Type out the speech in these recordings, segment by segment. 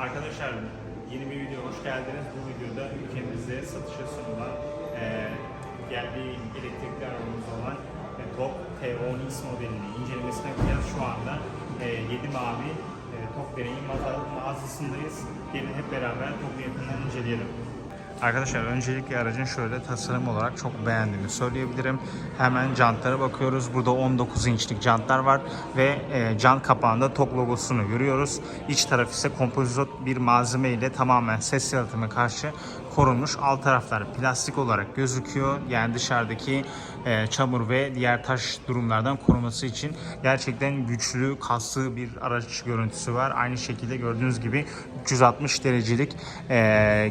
Arkadaşlar yeni bir video hoş geldiniz. Bu videoda ülkemizde satışa sunulan e, geldiği elektrikli arabamız olan e, TOG T10X modelini incelemesine yapacağız. Şu anda e, 7 mavi e, TOG deneyim mağaza- mağazasındayız. Gelin hep beraber TOG'u yakından inceleyelim. Arkadaşlar öncelikle aracın şöyle tasarım olarak çok beğendiğimi söyleyebilirim. Hemen jantlara bakıyoruz. Burada 19 inçlik jantlar var ve e, jant kapağında TOG logosunu görüyoruz. İç taraf ise kompozit bir malzeme ile tamamen ses yalıtımına karşı korunmuş. Alt taraflar plastik olarak gözüküyor. Yani dışarıdaki e, çamur ve diğer taş durumlardan koruması için gerçekten güçlü, kaslı bir araç görüntüsü var. Aynı şekilde gördüğünüz gibi 360 derecelik e,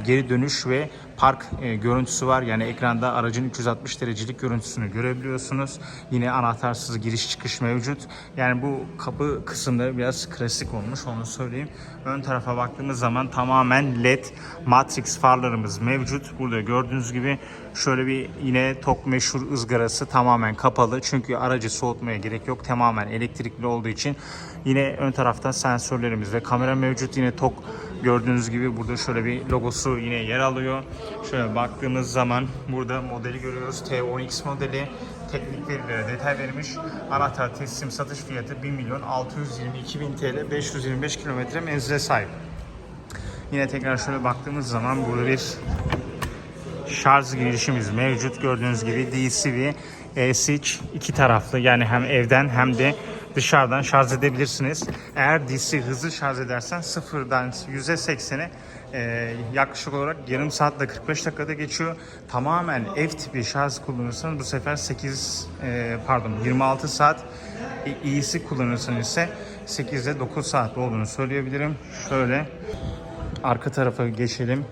geri dönüş ve park e, görüntüsü var. Yani ekranda aracın 360 derecelik görüntüsünü görebiliyorsunuz. Yine anahtarsız giriş çıkış mevcut. Yani bu kapı kısımları biraz klasik olmuş onu söyleyeyim. Ön tarafa baktığımız zaman tamamen led matrix farlarımız mevcut. Burada gördüğünüz gibi şöyle bir yine tok meşhur ızgarası tamamen kapalı. Çünkü aracı soğutmaya gerek yok. Tamamen elektrikli olduğu için yine ön tarafta sensörlerimiz ve kamera mevcut. Yine tok Gördüğünüz gibi burada şöyle bir logosu yine yer alıyor. Şöyle baktığımız zaman burada modeli görüyoruz. T10X modeli. Teknik verilere detay vermiş. Anahtar teslim satış fiyatı 1 milyon 622 bin TL 525 kilometre menzile sahip. Yine tekrar şöyle baktığımız zaman burada bir şarj girişimiz mevcut. Gördüğünüz gibi DC ve e-switch iki taraflı yani hem evden hem de dışarıdan şarj edebilirsiniz. Eğer DC hızlı şarj edersen sıfırdan 100'e 80'e e, yaklaşık olarak yarım saatle 45 dakikada geçiyor. Tamamen ev tipi şarj kullanırsanız bu sefer 8 e, pardon 26 saat e, iyisi kullanırsanız ise 8 ile 9 saat olduğunu söyleyebilirim. Şöyle arka tarafa geçelim.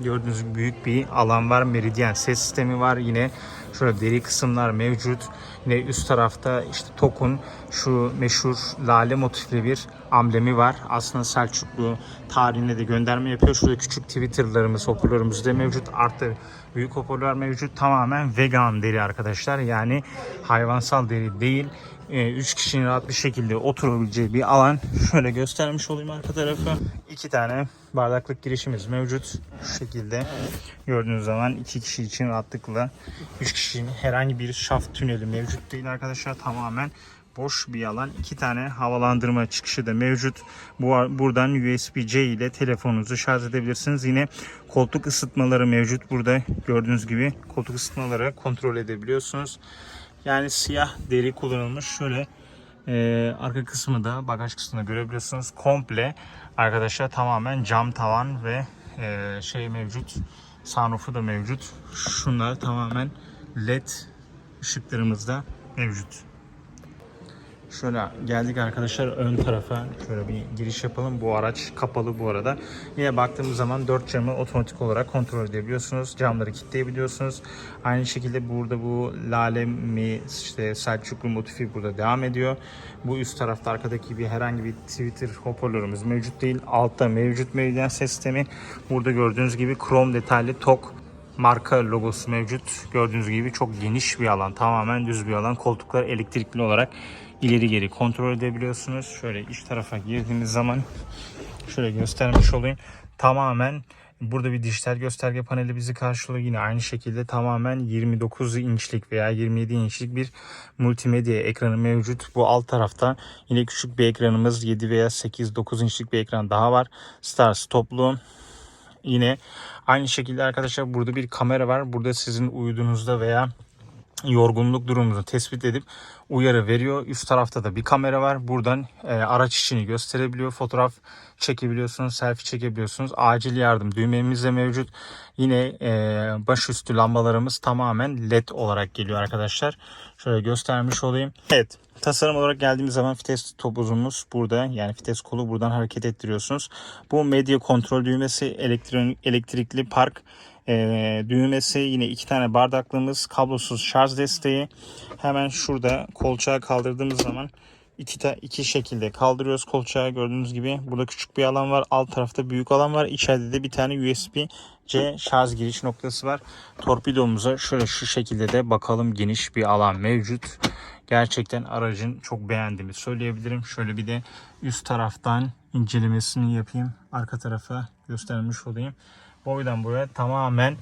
Gördüğünüz gibi büyük bir alan var. Meridyen ses sistemi var. Yine şöyle deri kısımlar mevcut. Yine üst tarafta işte TOK'un şu meşhur lale motifli bir amblemi var. Aslında Selçuklu tarihine de gönderme yapıyor. Şurada küçük Twitter'larımız, hoparlörümüz de mevcut. Artı büyük hoparlör mevcut. Tamamen vegan deri arkadaşlar. Yani hayvansal deri değil. 3 kişinin rahat bir şekilde oturabileceği bir alan. Şöyle göstermiş olayım arka tarafı. İki tane bardaklık girişimiz mevcut. Şu şekilde gördüğünüz zaman iki kişi için rahatlıkla 3 kişinin herhangi bir şaft tüneli mevcut değil arkadaşlar. Tamamen boş bir alan. İki tane havalandırma çıkışı da mevcut. Bu buradan USB-C ile telefonunuzu şarj edebilirsiniz. Yine koltuk ısıtmaları mevcut. Burada gördüğünüz gibi koltuk ısıtmaları kontrol edebiliyorsunuz. Yani siyah deri kullanılmış. Şöyle e, arka kısmı da bagaj kısmını görebiliyorsunuz. Komple arkadaşlar tamamen cam tavan ve e, şey mevcut. Sunroof'u da mevcut. Şunlar tamamen led ışıklarımız da mevcut. Şöyle geldik arkadaşlar ön tarafa şöyle bir giriş yapalım. Bu araç kapalı bu arada. Yine baktığımız zaman dört camı otomatik olarak kontrol edebiliyorsunuz. Camları kilitleyebiliyorsunuz. Aynı şekilde burada bu lale mi işte Selçuklu motifi burada devam ediyor. Bu üst tarafta arkadaki gibi herhangi bir Twitter hoparlörümüz mevcut değil. Altta mevcut meridyen ses sistemi. Burada gördüğünüz gibi krom detaylı tok marka logosu mevcut. Gördüğünüz gibi çok geniş bir alan. Tamamen düz bir alan. Koltuklar elektrikli olarak ileri geri kontrol edebiliyorsunuz. Şöyle iç tarafa girdiğimiz zaman şöyle göstermiş olayım. Tamamen burada bir dijital gösterge paneli bizi karşılıyor. Yine aynı şekilde tamamen 29 inçlik veya 27 inçlik bir multimedya ekranı mevcut. Bu alt tarafta yine küçük bir ekranımız 7 veya 8 9 inçlik bir ekran daha var. Star stoplu Yine aynı şekilde arkadaşlar burada bir kamera var. Burada sizin uyuduğunuzda veya yorgunluk durumunuzu tespit edip uyarı veriyor. Üst tarafta da bir kamera var. Buradan e, araç içini gösterebiliyor. Fotoğraf çekebiliyorsunuz, selfie çekebiliyorsunuz. Acil yardım düğmemiz de mevcut. Yine e, başüstü lambalarımız tamamen led olarak geliyor arkadaşlar. Şöyle göstermiş olayım. Evet. Tasarım olarak geldiğimiz zaman vites topuzumuz burada. Yani vites kolu buradan hareket ettiriyorsunuz. Bu medya kontrol düğmesi elektron, elektrikli park e, düğmesi yine iki tane bardaklığımız kablosuz şarj desteği. Hemen şurada kolçağı kaldırdığımız zaman iki, ta, iki şekilde kaldırıyoruz kolçağı. Gördüğünüz gibi burada küçük bir alan var. Alt tarafta büyük alan var. İçeride de bir tane USB C şarj giriş noktası var. Torpidomuza şöyle şu şekilde de bakalım. Geniş bir alan mevcut. Gerçekten aracın çok beğendiğimi söyleyebilirim. Şöyle bir de üst taraftan incelemesini yapayım. Arka tarafa göstermiş olayım. Boydan boya tamamen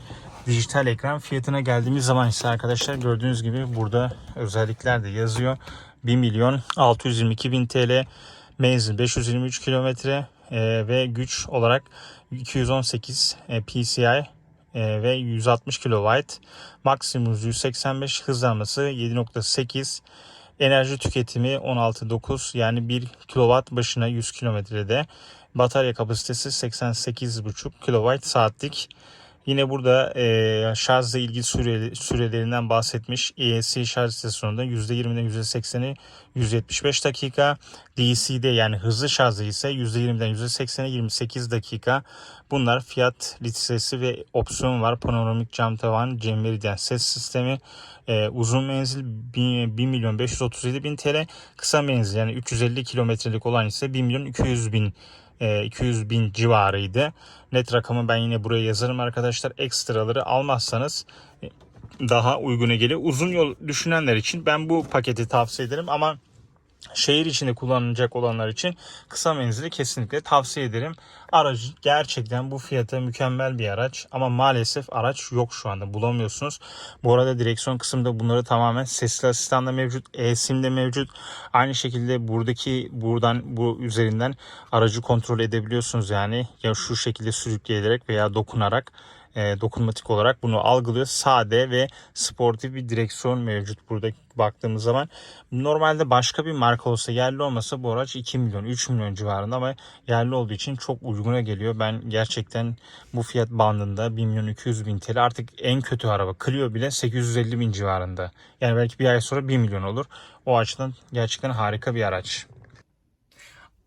dijital ekran. Fiyatına geldiğimiz zaman ise arkadaşlar gördüğünüz gibi burada özellikler de yazıyor. 1 milyon 622 bin TL menzil 523 kilometre e, ve güç olarak 218 e, PCI e, ve 160 kW. Maksimum 185 hızlanması 7.8 Enerji tüketimi 16.9 yani 1 kW başına 100 kilometrede. Batarya kapasitesi 88.5 kWh saatlik. Yine burada e, şarjla ilgili süre, sürelerinden bahsetmiş. ESC şarj istasyonunda %20'den %80'i 175 dakika. DC'de yani hızlı şarjı ise %20'den %80'e 28 dakika. Bunlar fiyat litresi ve opsiyon var. Panoramik cam tavan, cam meridyen ses sistemi. E, uzun menzil 1, 1 milyon 537 bin TL. Kısa menzil yani 350 kilometrelik olan ise 1 milyon 200 bin 200 bin civarıydı. Net rakamı ben yine buraya yazarım arkadaşlar. Ekstraları almazsanız e, daha uyguna geliyor. Uzun yol düşünenler için ben bu paketi tavsiye ederim ama şehir içinde kullanılacak olanlar için kısa menzili kesinlikle tavsiye ederim. Aracı gerçekten bu fiyata mükemmel bir araç ama maalesef araç yok şu anda bulamıyorsunuz. Bu arada direksiyon kısmında bunları tamamen sesli asistanla mevcut, e-sim de mevcut. Aynı şekilde buradaki buradan bu üzerinden aracı kontrol edebiliyorsunuz yani ya şu şekilde sürükleyerek veya dokunarak e, dokunmatik olarak bunu algılıyor. Sade ve sportif bir direksiyon mevcut burada baktığımız zaman. Normalde başka bir marka olsa yerli olmasa bu araç 2 milyon 3 milyon civarında ama yerli olduğu için çok uyguna geliyor. Ben gerçekten bu fiyat bandında 1 milyon 200 bin TL artık en kötü araba Clio bile 850 bin civarında. Yani belki bir ay sonra 1 milyon olur. O açıdan gerçekten harika bir araç.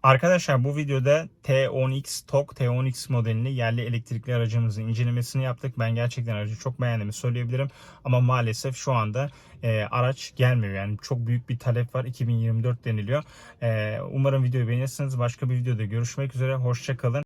Arkadaşlar bu videoda T10X TOG T10X modelini yerli elektrikli aracımızın incelemesini yaptık. Ben gerçekten aracı çok beğendiğimi söyleyebilirim. Ama maalesef şu anda e, araç gelmiyor. Yani çok büyük bir talep var. 2024 deniliyor. E, umarım videoyu beğenirsiniz. Başka bir videoda görüşmek üzere. Hoşçakalın.